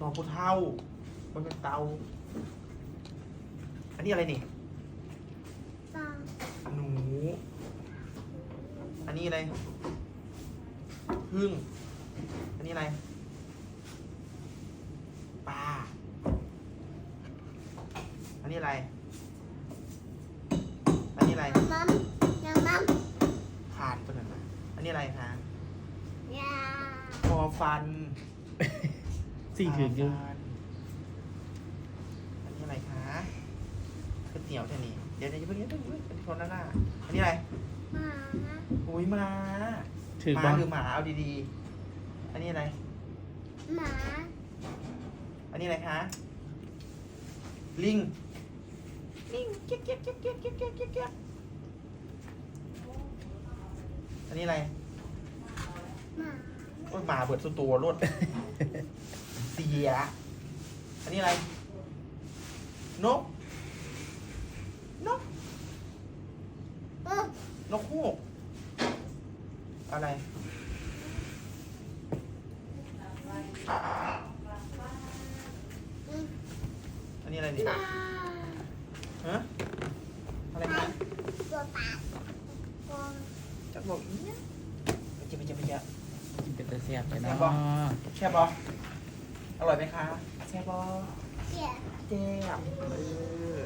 ต่อผู้เท่า มันเป็นเตา อันนี้อะไรนี่หนู อันนี้อะไรพึ่ง อันนี้อะไร ปลา อันนี้อะไร อันนี้อะไร มัมยังมัมขาดตัวนั้นนะอันนี้อะไรคะยา คอฟัน สี่ถึงอยู่ฟันอันนี้อะไรคะก๋วยเตี๋ยวแค่นี้เดี๋ยวเดี๋ยวจะเพิ่งเดี๋ยวเพิ่งเป็นคนหน้าหน้าอันนี้อะไรหมาอุ้ยมาถือหบ้ามาหรือหมาเอาดีๆ อันนี้อะไร หมาอันนี้อะไรคะ ลิง ลิงเก็บเก็บเก็บเก็บเก็บเก็บเก็บเก็บอันนี้อะไรหมาโอ้ยหมาเบิดสุดตัวรถเสีย อันนี้อะไร นก นกอืมนกฮูก อะไรอืมอันนี้อะไรดิหมาฮะ อะไรนะตัวปากตัวจักบอกอีเนี่ยไปเจ็บไปเจ็บไปเจ็บกินเป็นตะเสียบไปแซ่เนาะบบ่แช่บอ อร่อยไหมคะแช่บอเสียเจ็บเออ